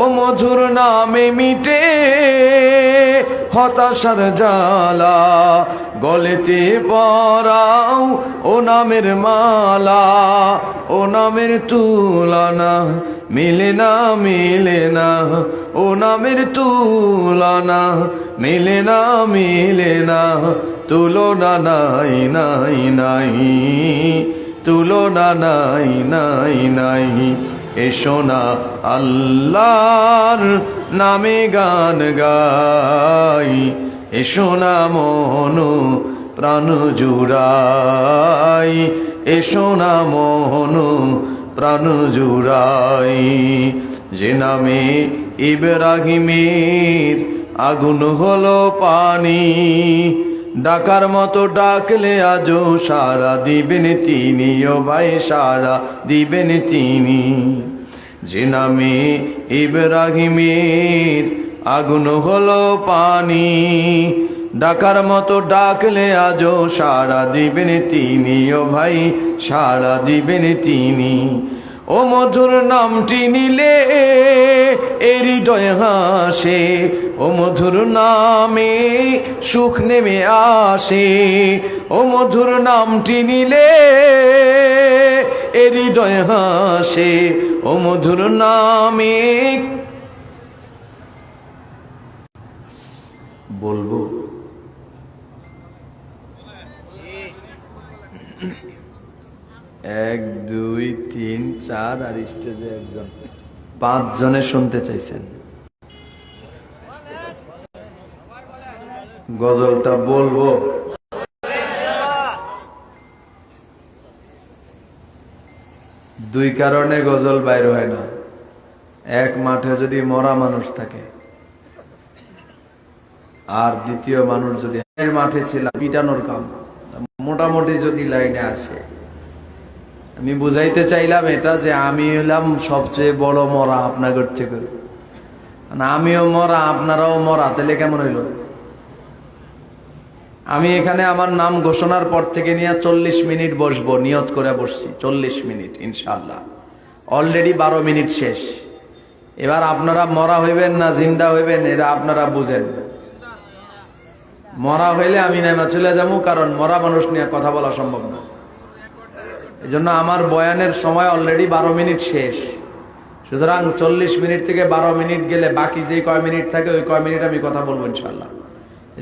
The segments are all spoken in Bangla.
ও মধুর নামে মিটে হতাশার জ্বালা, গলেতে পরাও ও নামের মালা, ও নামের তুলনা, মিলে না মিলে না, ও নামের তুলনা, মিলে না মিলে না, তুলনা নাই নাই নাই, তুলনা নাই নাই নাই। এসো না আল্লাহর নামে গান গাই। এসো না মন প্রাণ জুড়াই। এসো না মন প্রাণ জুড়াই। যে নামে ইব্রাহিমের আগুন হলো পানি ডাকার মতো ডাকলে আজও সারা, দিবেন তিনি ও ভাই সারা, দিবেন তিনি। যে নামে ইব্রাহিমের আগুন হলো পানি, ডাকার মতো ডাকলে আজও সারা, দিবেন তিনি ও ভাই সারা, দিবেন তিনি। ও মধুর নামটি নিলে এ হৃদয় হাসে ও মধুর নামে সুখ নেমে আসে, ও মধুর নামটি নিলে এ হৃদয় হাসে, ও মধুর নামে। বলব? এক, দুই, তিন, চার আর স্টেজে একজন। পাঁচ জনে শুনতে চাইছেন। গজলটা বলব। দুই কারণে গজল বাইর হয় না। এক মাঠে যদি মরা মানুষ থাকে, আর দ্বিতীয় মানুষ যদি মাঠে ছিল, পিটানোর কাম মোটামুটি যদি লাইনে আসে। আমি বুঝাইতে চাইলাম এটা যে আমি হলাম সবচেয়ে বড় মরা আপনাদের থেকে। না আমিও মরা, আপনারাও মরা, তাহলে কেমন হইল? আমি এখানে আমার নাম ঘোষণার পর থেকে নিয়ে চল্লিশ মিনিট বসবো, নিয়ত করে বসছি, চল্লিশ মিনিট ইনশাল্লাহ অলরেডি বারো মিনিট শেষ। এবার আপনারা মরা হইবেন না জিন্দা হইবেন, এটা আপনারা বুঝেন। মরা হইলে আমি নেমা চলে যাব, কারণ মরা মানুষ নিয়ে কথা বলা সম্ভব না। এই জন্য আমার বয়ানের সময় অলরেডি বারো মিনিট শেষ। সুতরাং চল্লিশ মিনিট থেকে বারো মিনিট গেলে বাকি যে কয় মিনিট থাকে, ওই কয় মিনিট আমি কথা বলব ইনশাল্লাহ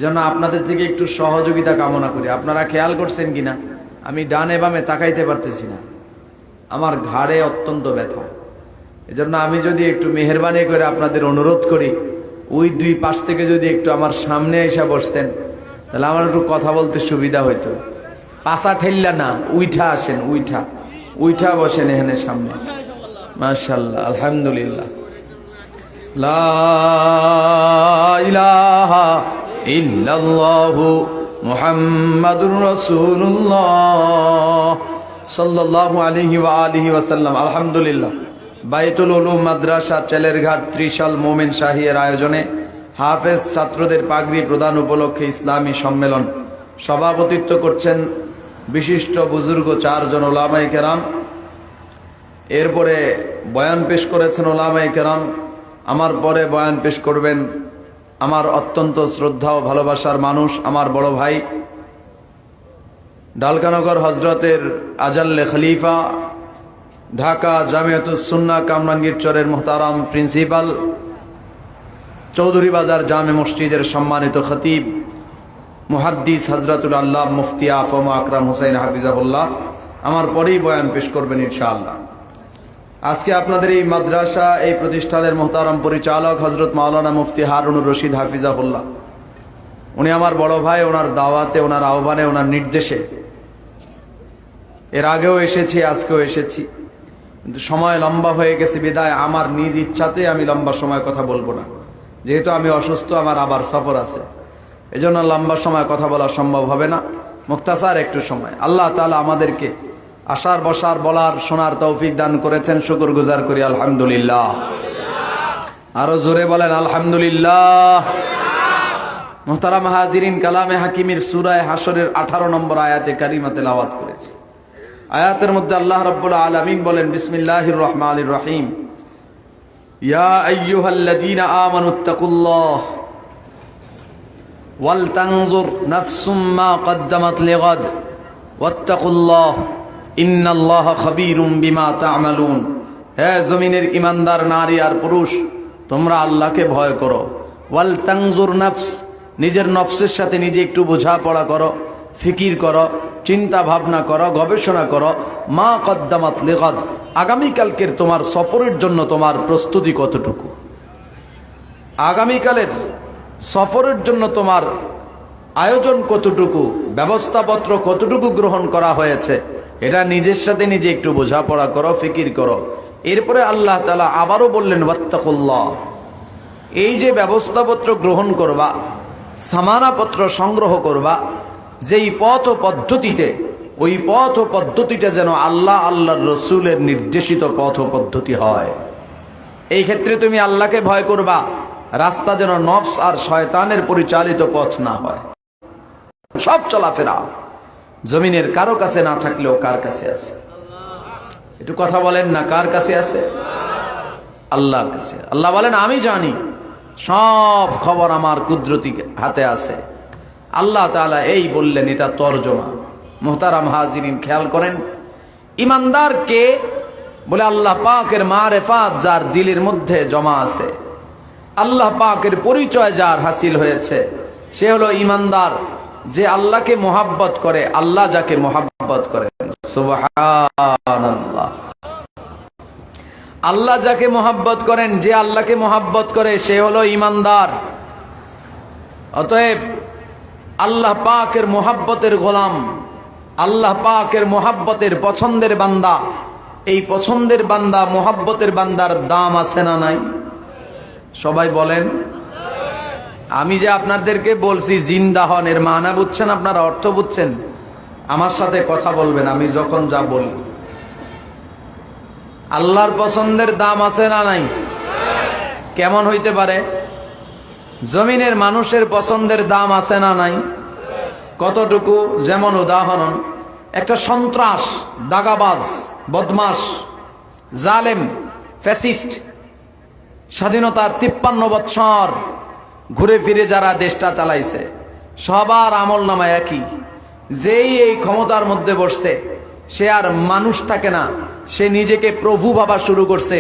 এই জন্য আপনাদের থেকে একটু সহযোগিতা কামনা করি। আপনারা খেয়াল করছেন কিনা? আমি ডানে বামে তাকাইতে পারতেছি না। আমার ঘাড়ে অত্যন্ত ব্যথা। এজন্য আমি যদি একটু মেহরবানি করে আপনাদের অনুরোধ করি, ওই দুই পাশ থেকে যদি একটু আমার সামনে এসে বসতেন, তাহলে আমার একটু কথা বলতে সুবিধা হইতো। পাশা ঠেললা না, উইঠা আসেন, উইঠা। উইঠা বসেন এখানে সামনে। মাশাল্লাহ আলহামদুলিল্লাহ। লা ইলাহা ইল্লাল্লাহু মুহাম্মাদুর রাসূলুল্লাহ। সাল্লাল্লাহু আলাইহি ওয়া আলিহি ওয়াসাল্লাম, আলহামদুলিল্লাহ। বাইতুল উলুম মাদ্রাসা, চেলেরঘাট, ত্রিশাল মোমেন শাহিয়ের আয়োজনে হাফেজ ছাত্রদের পাগড়ি প্রদান উপলক্ষে ইসলামী সম্মেলন। সভাপতিত্ব করছেন বিশিষ্ট বুজুর্গ চারজন ওলামাই কেরাম। এরপরে বয়ান পেশ করেছেন ওলামাই কেরাম। আমার পরে বয়ান পেশ করবেন আমার অত্যন্ত শ্রদ্ধা ও ভালোবাসার মানুষ, আমার বড় ভাই ডালকানগর হজরতের আজাল্লে খলিফা, ঢাকা জামিয়াতুসুন্না কামরাঙ্গীর চরের মোহতারাম প্রিন্সিপাল, চৌধুরী বাজার জামে মসজিদের সম্মানিত খতিব, মুহাদ্দিস হজরতুল আল্লাহ মুফতি আফম আকরাম হুসাইন হাফিজাহুল্লাহ। আমার পরেই বয়ান পেশ করবেন ইনশাআল্লাহ। আজকে আপনাদের এই মাদ্রাসা, এই প্রতিষ্ঠানের মোহতারাম পরিচালক হজরত মাওলানা মুফতি হারুনুর রশিদ হাফিজাহুল্লাহ। উনি আমার বড় ভাই, ওনার দাওয়াতে, ওনার আহ্বানে, ওনার নির্দেশে। এর আগেও এসেছি, আজকেও এসেছি। কিন্তু সময় লম্বা হয়ে গেছে বিদায়। আমার নিজ ইচ্ছাতে আমি লম্বা সময় কথা বলব না। যেহেতু আমি অসুস্থ, আমার আবার সফর আছে। এজন্য লম্বা সময় কথা বলা সম্ভব হবে না। মুক্তাসার একটু সময়। আল্লাহ তালা আমাদেরকে আসার বসার বলার শোনার তৌফিক দান করেছেন শুকুর গুজার করি, আলহামদুলিল্লাহ। আরও জোরে বলেন, আলহামদুলিল্লাহ। মোহতারাম মাহাজিরিন কালামে হাকিমের সুরায় হাসরের আঠারো নম্বর আয়াতে কারিমা লাওয়াত করেছে। আয়াতের মধ্যে আল্লাহ রব্বুল আলমিন বলেন বিসমিল্লাহ রহমান রহিম। ইয়া আইয়ুহাল্লাযীনা আমানুত্তাকুল্লাহ ওয়াল তানজুর নাফসুম মা কদ্দামাত লিগাদ। ওয়াত্তাকুল্লাহ। ইন্নাল্লাহ খবিরুম বিমা তামালুন। হ্যাঁ জমিনের ইমানদার নারী আর পুরুষ, তোমরা আল্লাহকে ভয় করো। ওয়াল তাংজুর নফস, নিজের নফসের সাথে নিজে একটু বোঝাপড়া করো, ফিকির করো, চিন্তা ভাবনা করো, গবেষণা করো। মা কদ্দামাত লেগদ, আগামীকালকের তোমার সফরের জন্য তোমার প্রস্তুতি কতটুকু? আগামীকালের সফরের জন্য তোমার আয়োজন কতটুকু? ব্যবস্থাপত্র কতটুকু গ্রহণ করা হয়েছে? এটা নিজের সাথে নিজে একটু বোঝাপড়া করো, ফিকির করো। এরপরে আল্লাহ তালা আবারও বললেন, ওয়াত্তাকুল্লাহ। এই যে ব্যবস্থাপত্র গ্রহণ করবা, সামানাপত্র সংগ্রহ করবা, যেই পথ ও পদ্ধতিতে, ওই পথ ও পদ্ধতিটা যেন আল্লাহ আল্লাহর রসুলের নির্দেশিত পথ ও পদ্ধতি হয়। এই ক্ষেত্রে তুমি আল্লাহকে ভয় করবা, রাস্তা যেন নফস আর শয়তানের পরিচালিত পথ না হয়। সব চলাফেরা। জমিনের কারও কাছে না থাকলেও কার কাছে আছে? একটু কথা বলেন না, কার কাছে আছে? আল্লাহর কাছে। আল্লাহ বলেন, আমি জানি, সব খবর আমার কুদরতি হাতে আছে। আল্লাহ তাআলা এই বললেন, এটা তর্জমা। মোহতারাম হাজিরিন, খেয়াল করেন, ইমানদার কে? বলে আল্লাহ পাকের মারেফাত যার দিলের মধ্যে জমা আছে। আল্লাহ পাকের পরিচয় যার হাসিল হয়েছে, সে হলো ইমানদার। যে আল্লাহকে মোহাব্বত করে, আল্লাহ যাকে মোহাব্বত করেন আল্লাহ যাকে মোহাব্বত করেন, যে আল্লাহকে মোহাব্বত করে, সে হলো ইমানদার। অতএব আল্লাহ পাকের মোহাব্বতের গোলাম, আল্লাহ পাকের মোহাব্বতের পছন্দের বান্দা। এই পছন্দের বান্দা, মোহাব্বতের বান্দার দাম আছে না নাই? সবাই বলেন। আমি যে আপনাদেরকে বলছি, জিন্দা হন, এর মানা বুঝছেন, আপনারা অর্থ বুঝছেন? আমার সাথে কথা বলবেন, আমি যখন যা বলি। আল্লাহর পছন্দের দাম আছে না নাই? কেমন হইতে পারে? জমিনের মানুষের পছন্দের দাম আছে না নাই? কতটুকু? যেমন উদাহরণ, একটা সন্ত্রাস, দাগাবাজ বদমাস জালেম, ফ্যাসিস্ট, স্বাধীনতার তিপ্পান্ন বৎসর ঘুরে ফিরে যারা দেশটা চালাইছে, সবার আমল নামা একই। যেই এই ক্ষমতার মধ্যে বসছে, সে আর মানুষ থাকে না, সে নিজেকে প্রভু ভাবা শুরু করছে,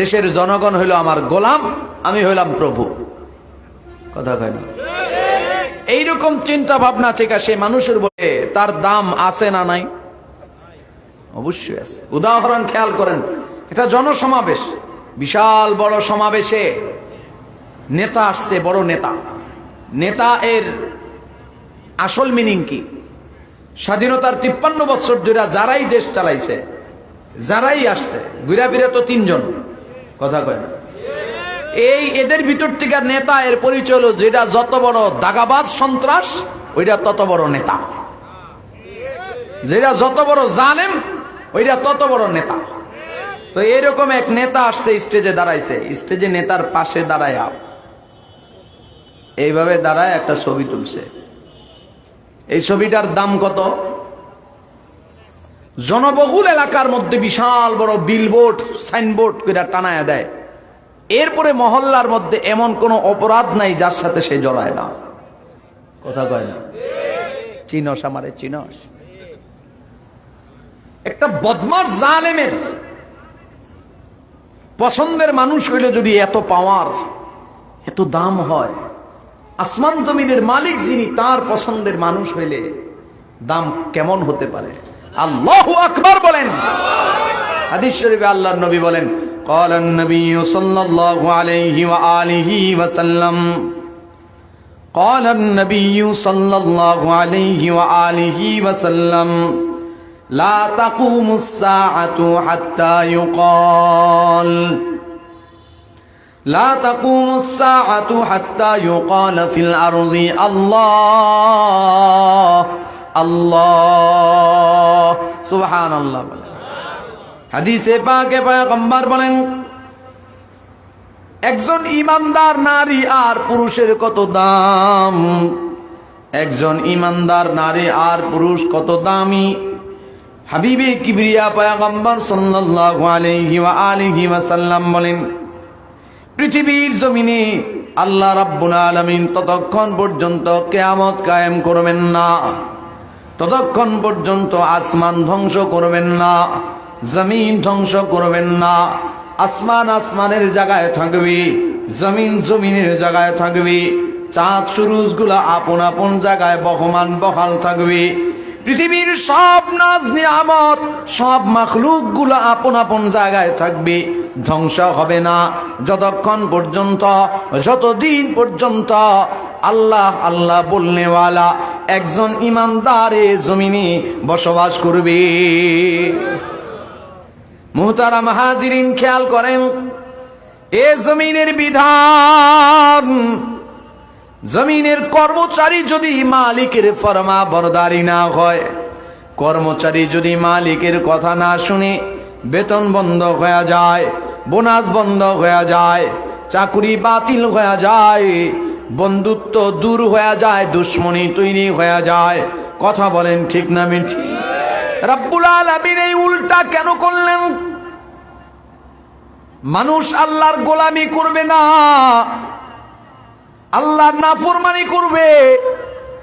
দেশের জনগণ হইল আমার গোলাম, আমি হইলাম প্রভু। কথা কয় না? এইরকম চিন্তা ভাবনা চেকা সে মানুষের বলে, তার দাম আছে না নাই? অবশ্যই আছে। উদাহরণ খেয়াল করেন, এটা জনসমাবেশ, বিশাল বড় সমাবেশে নেতা আসছে, বড় নেতা। নেতা এর আসল মিনিং কি? স্বাধীনতার তিপ্পান্ন বছর ধরে যারাই দেশ চালাইছে, যারাই আসছে, ঘুরা ফিরে তো তিনজন। কথা কয় এই এদের ভিতর থেকে নেতা এর পরিচয় যেটা যত বড় দাগাবাজ সন্ত্রাস, ওইটা তত বড় নেতা। যেটা যত বড় জালেম, ওইটা তত বড় নেতা। তো এরকম এক নেতা আসছে স্টেজে দাঁড়াইছে। স্টেজে নেতার পাশে দাঁড়ায়। এইভাবে দাঁড়ায় একটা ছবি তুলছে। এই ছবিটার দাম কত? জনবহুল এলাকার মধ্যে বিশাল বড় বিলবোর্ড সাইনবোর্ড করে টানায় দেয়। এরপরে মহল্লার মধ্যে এমন কোনো অপরাধ নাই যার সাথে সে জড়ায় না। কথা কয় না? চিনস আমারে, চিনস। একটা বদমার জালেমের পছন্দের মানুষ হইলে যদি এত পাওয়ার এত দাম হয় আসমান জমিনের মালিক যিনি তার পছন্দের মানুষ হইলে দাম কেমন হতে পারে আল্লাহ আকবার বলেন হাদিস শরীফে আল্লাহর নবী বলেন قال النبي صلى الله عليه وآله وسلم قال النبي صلى الله عليه وآله وسلم لا تقوم الساعة حتى يقال لا تقوم الساعة حتى يقال في الأرض الله الله سبحان الله হাদিসে পাকে পয়গম্বর বলেন একজন ইমানদার নারী আর পুরুষের কত দাম একজন ইমানদার নারী আর পুরুষ কত দামি হাবিবে কিবরিয়া পয়গম্বর সাল্লাল্লাহু আলাইহি ওয়া আলিহি ওয়াসাল্লাম বলেন পৃথিবীর জমিনে আল্লাহ রাব্বুল আলামিন ততক্ষণ পর্যন্ত কেয়ামত কায়েম করবেন না। ততক্ষণ পর্যন্ত আসমান ধ্বংস করবেন না, জমিন ধ্বংস করবেন না। আসমান আসমানের জায়গায় থাকবে, জমিন জমিনের জায়গায় থাকবে, চাঁদ সুরুজগুলা আপন আপন জায়গায় বহমান বহাল থাকবে পৃথিবীর সব নাজ, নিয়ামত, সব মাখলুকগুলো আপন আপন জায়গায় থাকবে। ধ্বংস হবে না। যতক্ষণ পর্যন্ত, যতদিন পর্যন্ত আল্লাহ আল্লাহ বলনেওয়ালা একজন ইমানদারে জমিনে বসবাস করবে। মুহতারাম হাজিরিন, খেয়াল করেন, এ জমিনের বিধান জমিনের কর্মচারী যদি মালিকের ফরমা বরদারি না হয়, কর্মচারী যদি মালিকের কথা না শুনে বেতন বন্ধ হয়ে যায়, বোনাস বন্ধ হয়ে যায়, চাকুরি বাতিল হয়ে যায়, বন্ধুত্ব দূর হয়ে যায়, দুশ্মনী তৈরি হয়ে যায়, কথা বলেন ঠিক না মিঠি রাব্বুল আলামিন এই উল্টা কেন করলেন? মানুষ আল্লাহর গোলামি করবে না। আল্লাহর নাফরমানি করবে।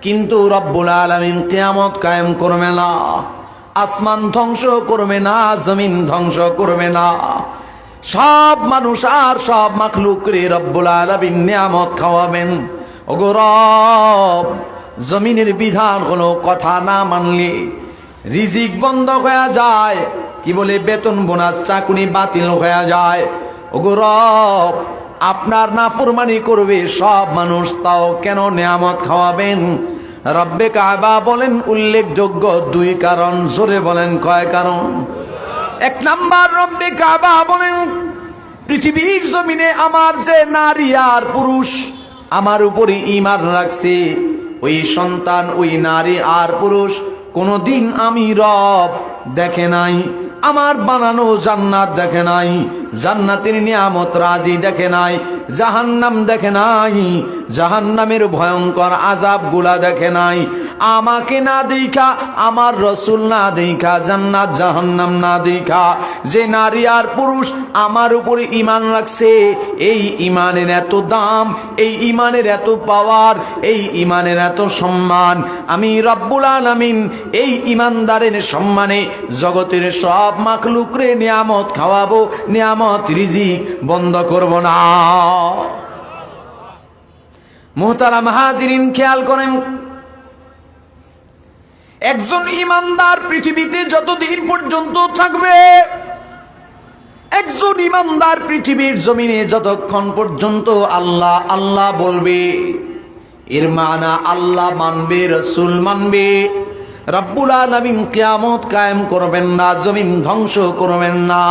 কিন্তু রব্বুল আলামিন কিয়ামত কায়েম করবে না। আসমান ধ্বংস করবে না, জমিন ধ্বংস করবে না। সব মানুষ আর সব মাখলুকরে রব্বুল আলামিন নিয়ামত খাওয়াবেন। ওগো রব, জমিনের বিধান হলো কথা না মানলে রিজিক বন্ধ হয়ে যায়। কি বলে? বেতন বোনাস, চাকুনি বাতিল হয়ে যায়। ওগো রব আপনার নাফরমানি করবে, সব মানুষ তাও কেন নিয়ামত খাওয়াবেন? রব্বে কাবা বলেন, উল্লেখযোগ্য দুই কারণ, জোরে বলেন কয় কারণ? এক নাম্বার, রব্বে কাবা বলেন, পৃথিবীর জমিনে আমার যে নারী আর পুরুষ, আমার উপরে ইমান রাখছে। ওই সন্তান, ওই নারী আর পুরুষ, কোনদিন আমি রব দেখে নাই, আমার বানানো জান্নাত দেখে নাই জান্নাতের নিয়ামত রাজি দেখে নাই জাহান্নাম দেখে নাই। জাহান্নামের ভয়ঙ্কর আজাবগুলা দেখে নাই। আমাকে না দেখা, আমার রসুল না দেখা, জান্নাত, জাহান্নাম না দেখা। যে নারী আর পুরুষ আমার উপরে ইমান রাখছে, এই ইমানের এত দাম, এই ইমানের এত পাওয়ার, এই ইমানের এত সম্মান। আমি রব্বুল আলামিন এই ইমানদারের সম্মানে জগতের সব মাখলুকরে নিয়ামত খাওয়াবো, নিয়ামত রিজিক বন্ধ করব না। মোহতারাম হাজিরিন খেয়াল করেন। একজন ইমানদার পৃথিবীতে যতদিন পর্যন্ত থাকবে, একজন ইমানদার পৃথিবীর জমিনে যতক্ষণ পর্যন্ত আল্লাহ আল্লাহ বলবে, এর মানা আল্লাহ মানবে, রসুল মানবে, রব্বুল আলমিন কিয়ামত কায়েম করবেন না, জমিন ধ্বংস করবেন না।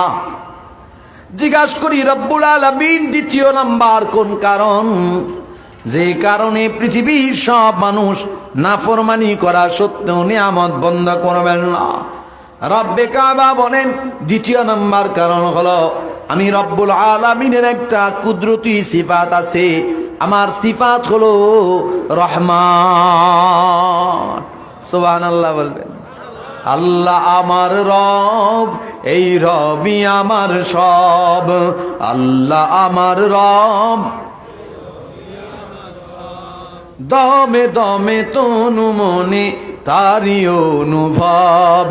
জিজ্ঞাসা করি, রব্বুল আলমিন, দ্বিতীয় নাম্বার কোন কারণ? যে কারণে পৃথিবীর সব মানুষ নাফরমানি করা সত্ত্বেও নিয়ামত বন্ধ করবেন না। রব্বে কাবা বলেন, দ্বিতীয় নাম্বার কারণ হলো, আমি রব্বুল আলমিনের একটা কুদরতি সিফাত আছে। আমার সিফাত হলো রহমান। সোহান আল্লাহ বলবেন। আল্লাহ আমার রব, এই রবি আমার সব। আল্লাহ আমার রব দমে দমে তনু মনে তারি অনুভব।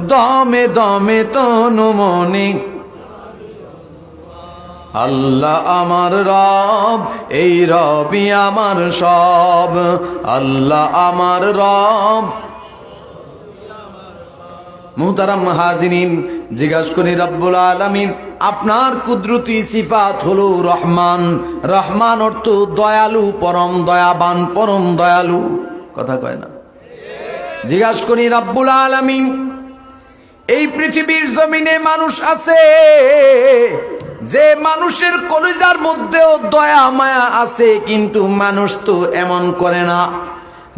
দমে দমে তনু মনে। আল্লাহ আমার রব, এই রবি আমার সব। আল্লাহ আমার রব। মুহতারাম হাজিরিন, জিজ্ঞাসা করি, রব্বুল আলমিন আপনার কুদরতি সিফাত হলো রহমান। রহমান অর্থ দয়ালু, পরম দয়াবান, পরম দয়ালু। কথা কয় না। জিজ্ঞাসা করি, রব্বুল আলমিন, এই পৃথিবীর জমিনে মানুষ আছে? যে মানুষের কলিজার মধ্যেও দয়া, মায়া আছে, কিন্তু মানুষ তো এমন করে না।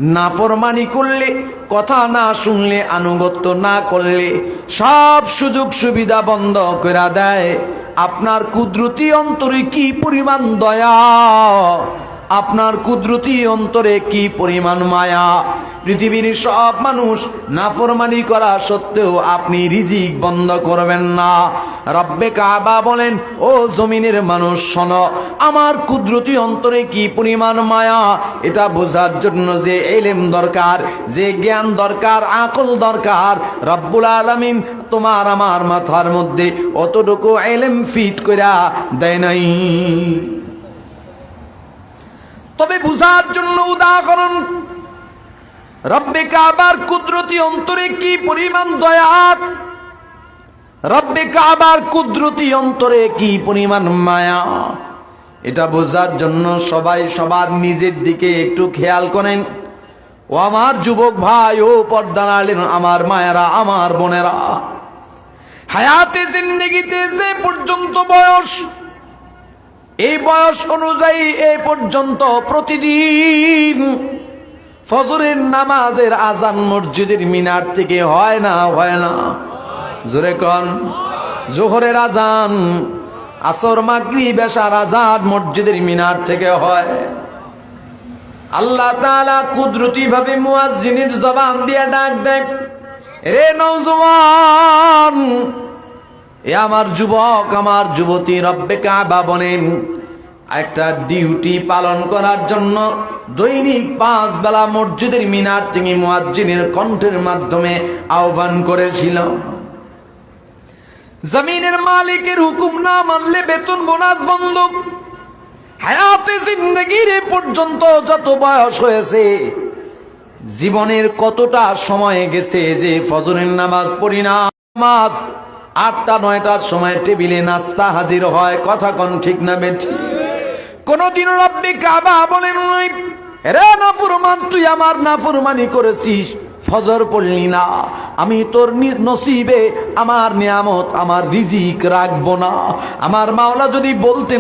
নাফরমানি করলে, কথা না শুনলে, আনুগত্য না করলে, সব সুযোগ সুবিধা বন্ধ করে দেয়। আপনার কুদরতি অন্তরে কি পরিমাণ দয়া? আপনার কুদরতি অন্তরে কি পরিমাণ মায়া? পৃথিবীর সব মানুষ নাফরমানি করা সত্ত্বেও আপনি রিজিক বন্ধ করবেন না। রব্বে কাবা বলেন, ও জমিনের মানুষ, শোন, আমার কুদরতি অন্তরে কি পরিমাণ মায়া? এটা বোঝার জন্য যে এলেম দরকার, যে জ্ঞান দরকার, আকল দরকার। রব্বুল আলমিন তোমার আমার মাথার মধ্যে অতটুকু এলেম ফিট কইরা দেয় নাই। তবে বুঝার জন্য উদাহরণ রব্বে কাবার কুদরতি অন্তরে কি পরিমাণ দয়া? রব্বে কাবার কুদরতি অন্তরে কি পরিমাণ মায়া? এটা বোঝার জন্য সবাই সবার নিজের দিকে একটু খেয়াল করেন। ও আমার যুবক ভাই, ও পর্দা নাড়লেন আমার মায়েরা, আমার বোনেরা, হায়াতে জিন্দগিতে যে পর্যন্ত বয়স এই বয়স অনুযায়ী এই পর্যন্ত প্রতিদিন ফজরের নামাজের আজান মসজিদের মিনার থেকে হয় না হয় না? জোরে কন। জোহরের আজান আসর মাগরি বেশার আজান মসজিদের মিনার থেকে হয়। আল্লাহ তাআলা কুদরতি ভাবে মুয়াজ্জিনের জবান দিয়ে ডাক দেখ রে নওজওয়ান এ আমার যুবক, আমার যুবতী রব্বে কাবা বলেন একটা ডিউটি পালন করার জন্য দৈনিক পাঁচ বেলা মসজিদের মিনার থেকে মুয়াজ্জিনের কণ্ঠের মাধ্যমে আহ্বান করেছিল। জমিনের মালিকের হুকুম না মানলে বেতন বোনাস বন্ধ। হায়াতে জিন্দগির পর্যন্ত যত বয়স হয়েছে, জীবনের কতটা সময় গেছে যে ফজরের নামাজ পড়ি না, নামাজ আটটা, নয়টার সময় টেবিলে নাস্তা হাজির হয়। কথা কোন ঠিক না বেঠি কোনদিন রব্বি কাবা বলেন নই, রে নাফরমান, তুই আমার না ফুরমানি করেছিস, ফজর পড়লি না। আমি তোর নসিবে, আমার নিয়ামত, আমার রিজিক রাখব না। আমার মাওলা যদি বলতেন